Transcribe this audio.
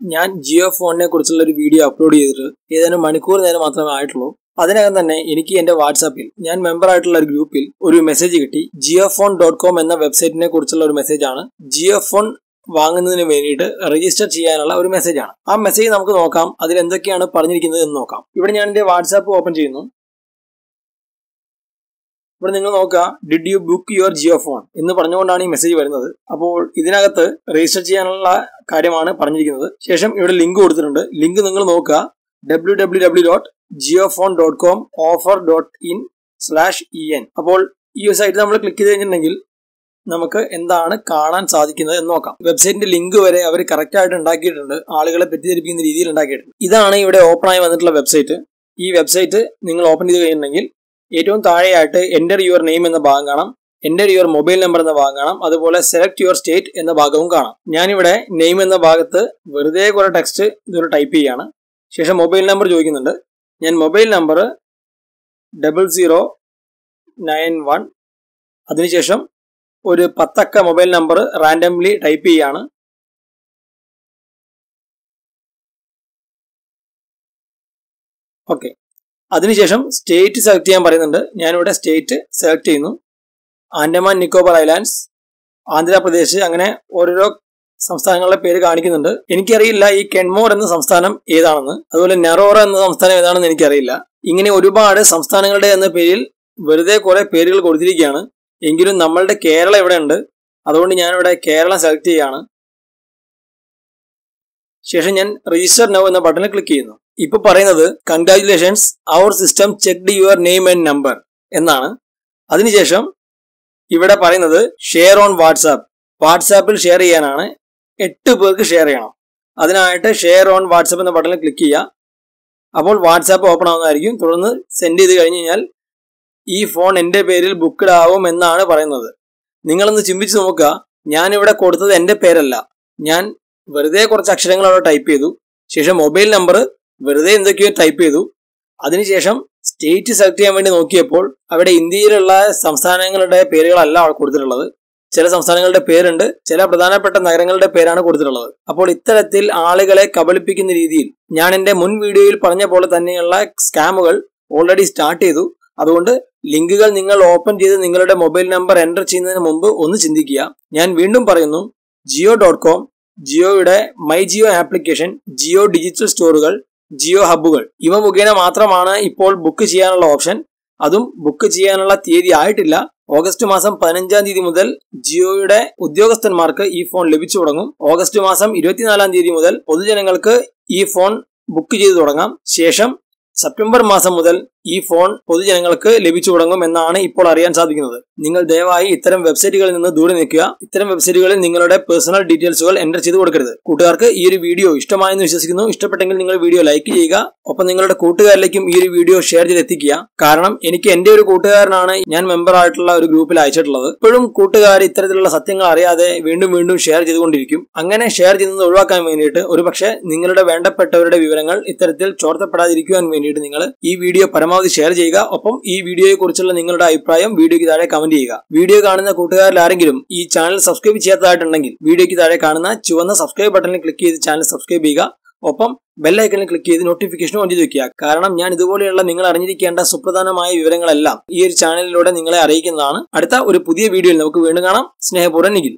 ഞാൻ ജിയോ ഫോണിനെ കുറിച്ചുള്ള ഒരു വീഡിയോ അപ്ലോഡ് ചെയ്തിട്ട് ഏതാനും മണിക്കൂർ നേരം മാത്രമേ ആയിട്ടുള്ളൂ. അതിനകം തന്നെ എനിക്ക് എന്റെ വാട്സാപ്പിൽ ഞാൻ മെമ്പർ ആയിട്ടുള്ള ഒരു ഗ്രൂപ്പിൽ ഒരു മെസ്സേജ് കിട്ടി. ജിയോ ഫോൺ ഡോട്ട് കോം എന്ന വെബ്സൈറ്റിനെ കുറിച്ചുള്ള ഒരു മെസ്സേജാണ് ജിയോ ഫോൺ വാങ്ങുന്നതിന് വേണ്ടിയിട്ട് രജിസ്റ്റർ ചെയ്യാനുള്ള ഒരു മെസ്സേജാണ് ആ മെസ്സേജ് നമുക്ക് നോക്കാം. അതിൽ എന്തൊക്കെയാണ് പറഞ്ഞിരിക്കുന്നത് എന്ന് നോക്കാം. ഇവിടെ ഞാൻ എന്റെ വാട്സാപ്പ് ഓപ്പൺ ചെയ്യുന്നു. ഇവിടെ നിങ്ങൾ നോക്കുക did you book your Jio phone എന്ന് പറഞ്ഞുകൊണ്ടാണ് ഈ മെസ്സേജ് വരുന്നത്. അപ്പോൾ ഇതിനകത്ത് രജിസ്റ്റർ ചെയ്യാനുള്ള കാര്യമാണ് പറഞ്ഞിരിക്കുന്നത്. ശേഷം ഇവിടെ ലിങ്ക് കൊടുത്തിട്ടുണ്ട്. ലിങ്ക് നിങ്ങൾ നോക്കുക W W W dot Jio phone dot com offer dot in slash E N അപ്പോൾ ഈ ഒരു സൈറ്റിൽ നമ്മൾ ക്ലിക്ക് ചെയ്ത് കഴിഞ്ഞിട്ടുണ്ടെങ്കിൽ നമുക്ക് എന്താണ് കാണാൻ സാധിക്കുന്നത് എന്ന് നോക്കാം. വെബ്സൈറ്റിന്റെ ലിങ്ക് വരെ അവർ കറക്റ്റ് ആയിട്ട് ഉണ്ടാക്കിയിട്ടുണ്ട്. ആളുകളെ തെറ്റിദ്ധരിപ്പിക്കുന്ന രീതിയിൽ ഉണ്ടാക്കിയിട്ടുണ്ട്. ഇതാണ് ഇവിടെ ഓപ്പൺ ആയി വന്നിട്ടുള്ള വെബ്സൈറ്റ് ഈ വെബ്സൈറ്റ് നിങ്ങൾ ഓപ്പൺ ചെയ്ത് കഴിഞ്ഞിട്ടുണ്ടെങ്കിൽ ഏറ്റവും താഴെയായിട്ട് എന്റർ യുവർ നെയിം എന്ന ഭാഗം കാണാം. എന്റർ യുവർ മൊബൈൽ നമ്പർ എന്ന ഭാഗം കാണാം. അതുപോലെ സെലക്ട് യുവർ സ്റ്റേറ്റ് എന്ന ഭാഗവും കാണാം. ഞാനിവിടെ നെയിം എന്ന ഭാഗത്ത് വെറുതെ കുറെ ടെക്സ്റ്റ് ഇതൊരു ടൈപ്പ് ചെയ്യാണ്. ശേഷം മൊബൈൽ നമ്പർ ചോദിക്കുന്നുണ്ട്. ഞാൻ mobile number double zero nine one അതിനുശേഷം ഒരു പത്തക്ക മൊബൈൽ നമ്പർ റാൻഡംലി ടൈപ്പ് ചെയ്യാണ്. ഓക്കെ അതിനുശേഷം സ്റ്റേറ്റ് സെലക്ട് ചെയ്യാൻ പറയുന്നുണ്ട്. ഞാനിവിടെ സ്റ്റേറ്റ് സെലക്ട് ചെയ്യുന്നു. ആൻഡമാൻ നിക്കോബാർ ഐലാൻഡ്സ് ആന്ധ്രാപ്രദേശ് അങ്ങനെ ഓരോരോ സംസ്ഥാനങ്ങളുടെ പേര് കാണിക്കുന്നുണ്ട്. എനിക്കറിയില്ല ഈ കെൺമോർ എന്ന സംസ്ഥാനം ഏതാണെന്ന്. അതുപോലെ നെറോറ എന്ന സംസ്ഥാനം ഏതാണെന്ന് എനിക്കറിയില്ല. ഇങ്ങനെ ഒരുപാട് സംസ്ഥാനങ്ങളുടെ എന്ന പേരിൽ വെറുതെ കുറെ പേരുകൾ കൊടുത്തിരിക്കുകയാണ്. എങ്കിലും നമ്മളുടെ കേരളം ഇവിടെ ഉണ്ട്. അതുകൊണ്ട് ഞാനിവിടെ കേരളം സെലക്ട് ചെയ്യാണ് ശേഷം ഞാൻ രജിസ്റ്റർ നൗ എന്ന ബട്ടണിൽ ക്ലിക്ക് ചെയ്യുന്നു. ഇപ്പൊ പറയുന്നത് congratulations our system checked your name and number എന്നാണ്. അതിനുശേഷം ഇവിടെ പറയുന്നത് ഷെയർ ഓൺ വാട്സാപ്പ് വാട്സാപ്പിൽ ഷെയർ ചെയ്യാനാണ് എട്ട് പേർക്ക് ഷെയർ ചെയ്യണം. അതിനായിട്ട് ഷെയർ ഓൺ വാട്സാപ്പ് എന്ന ബട്ടണിൽ ക്ലിക്ക് ചെയ്യുക. അപ്പോൾ വാട്സാപ്പ് ഓപ്പൺ ആവുന്നതായിരിക്കും. തുടർന്ന് സെൻഡ് ചെയ്ത് കഴിഞ്ഞ് കഴിഞ്ഞാൽ ഈ ഫോൺ എന്റെ പേരിൽ ബുക്ക്ഡ് ആവും എന്നാണ് പറയുന്നത്. നിങ്ങളൊന്ന് ചിന്തിച്ച് നോക്കുക. ഞാനിവിടെ കൊടുത്തത് എന്റെ പേരല്ല. ഞാൻ വെറുതെ കുറച്ച് അക്ഷരങ്ങൾ അവിടെ ടൈപ്പ് ചെയ്തു. ശേഷം മൊബൈൽ നമ്പർ വെറുതെ എന്തൊക്കെയോ ടൈപ്പ് ചെയ്തു. അതിനുശേഷം സ്റ്റേറ്റ് സെലക്ട് ചെയ്യാൻ വേണ്ടി നോക്കിയപ്പോൾ അവിടെ ഇന്ത്യയിലുള്ള സംസ്ഥാനങ്ങളുടെ പേരുകളല്ല കൊടുത്തിട്ടുള്ളത്. ചില സംസ്ഥാനങ്ങളുടെ പേരുണ്ട് ചില പ്രധാനപ്പെട്ട നഗരങ്ങളുടെ പേരാണ് കൊടുത്തിട്ടുള്ളത്. അപ്പോൾ ഇത്തരത്തിൽ ആളുകളെ കബളിപ്പിക്കുന്ന രീതിയിൽ ഞാൻ എന്റെ മുൻ വീഡിയോയിൽ പറഞ്ഞ പോലെ തന്നെയുള്ള സ്കാമുകൾ ഓൾറെഡി സ്റ്റാർട്ട് ചെയ്തു. അതുകൊണ്ട് ലിങ്കുകൾ നിങ്ങൾ ഓപ്പൺ ചെയ്ത് നിങ്ങളുടെ മൊബൈൽ നമ്പർ എന്റർ ചെയ്യുന്നതിന് മുമ്പ് ഒന്ന് ചിന്തിക്കുക. ഞാൻ വീണ്ടും പറയുന്നു Jio dot com ജിയോയുടെ my Jio application Jio digital സ്റ്റോറുകൾ ജിയോ ഹബ്ബുകൾ. ഇവ മുഖേന മാത്രമാണ് ഇപ്പോൾ ബുക്ക് ചെയ്യാനുള്ള ഓപ്ഷൻ അതും ബുക്ക് ചെയ്യാനുള്ള തീയതി ആയിട്ടില്ല. ഓഗസ്റ്റ് മാസം പതിനഞ്ചാം തീയതി മുതൽ ജിയോയുടെ ഉദ്യോഗസ്ഥന്മാർക്ക് ഈ ഫോൺ ലഭിച്ചു തുടങ്ങും. ഓഗസ്റ്റ് മാസം ഇരുപത്തിനാലാം തീയതി മുതൽ പൊതുജനങ്ങൾക്ക് ഈ ഫോൺ ബുക്ക് ചെയ്തു തുടങ്ങാം. ശേഷം സെപ്റ്റംബർ മാസം മുതൽ ഈ ഫോൺ പൊതുജനങ്ങൾക്ക് ലഭിച്ചു തുടങ്ങും എന്നാണ് ഇപ്പോൾ അറിയാൻ സാധിക്കുന്നത്. നിങ്ങൾ ദയവായി ഇത്തരം വെബ്സൈറ്റുകളിൽ നിന്ന് ദൂരെ നിൽക്കുക. ഇത്തരം വെബ്സൈറ്റുകളിൽ നിങ്ങളുടെ പേഴ്സണൽ ഡീറ്റെയിൽസുകൾ എന്റർ ചെയ്ത് കൊടുക്കരുത്. കൂട്ടുകാർക്ക് ഈ ഒരു വീഡിയോ ഇഷ്ടമായെന്ന് വിശ്വസിക്കുന്നു. ഇഷ്ടപ്പെട്ടെങ്കിൽ നിങ്ങൾ വീഡിയോ ലൈക്ക് ചെയ്യുക. ഒപ്പം നിങ്ങളുടെ കൂട്ടുകാരിലേക്കും ഈ ഒരു വീഡിയോ ഷെയർ ചെയ്ത് എത്തിക്കുക കാരണം എനിക്ക് എന്റെ ഒരു കൂട്ടുകാരനാണ് ഞാൻ മെമ്പർ ആയിട്ടുള്ള ഒരു ഗ്രൂപ്പിൽ അയച്ചിട്ടുള്ളത്. ഇപ്പോഴും കൂട്ടുകാർ ഇത്തരത്തിലുള്ള സത്യങ്ങൾ അറിയാതെ വീണ്ടും വീണ്ടും ഷെയർ ചെയ്തുകൊണ്ടിരിക്കും. അങ്ങനെ ഷെയർ ചെയ്യുന്നത് ഒഴിവാക്കാൻ വേണ്ടിയിട്ട് ഒരുപക്ഷെ നിങ്ങളുടെ വേണ്ടപ്പെട്ടവരുടെ വിവരങ്ങൾ ഇത്തരത്തിൽ ചോർത്തപ്പെടാതിരിക്കുവാൻ വേണ്ടിയിട്ട് നിങ്ങൾ ഈ വീഡിയോ പരമാവധി ഷെയർ ചെയ്യുക. ഒപ്പം ഈ വീഡിയോയെ കുറിച്ചുള്ള നിങ്ങളുടെ അഭിപ്രായം വീഡിയോയ്ക്ക് താഴെ കമന്റ് ചെയ്യുക. വീഡിയോ കാണുന്ന കൂട്ടുകാരിൽ ആരെങ്കിലും ഈ ചാനൽ സബ്സ്ക്രൈബ് ചെയ്യാത്തതായിട്ടുണ്ടെങ്കിൽ വീഡിയോയ്ക്ക് താഴെ കാണുന്ന ചുവന്ന സബ്സ്ക്രൈബ് ബട്ടണിൽ ക്ലിക്ക് ചെയ്ത് ചാനൽ സബ്സ്ക്രൈബ് ചെയ്യുക. ഒപ്പം ബെല്ലൈക്കണിൽ ക്ലിക്ക് ചെയ്ത് നോട്ടിഫിക്കേഷൻ ഓൺ ചെയ്ത് വെക്കുക. കാരണം ഞാൻ ഇതുപോലെയുള്ള നിങ്ങൾ അറിഞ്ഞിരിക്കേണ്ട സുപ്രധാനമായ വിവരങ്ങളെല്ലാം ഈ ഒരു ചാനലിലൂടെ നിങ്ങളെ അറിയിക്കുന്നതാണ്. അടുത്ത ഒരു പുതിയ വീഡിയോയിൽ നമുക്ക് വീണ്ടും കാണാം. സ്നേഹപൂർവം നിഖിൽ.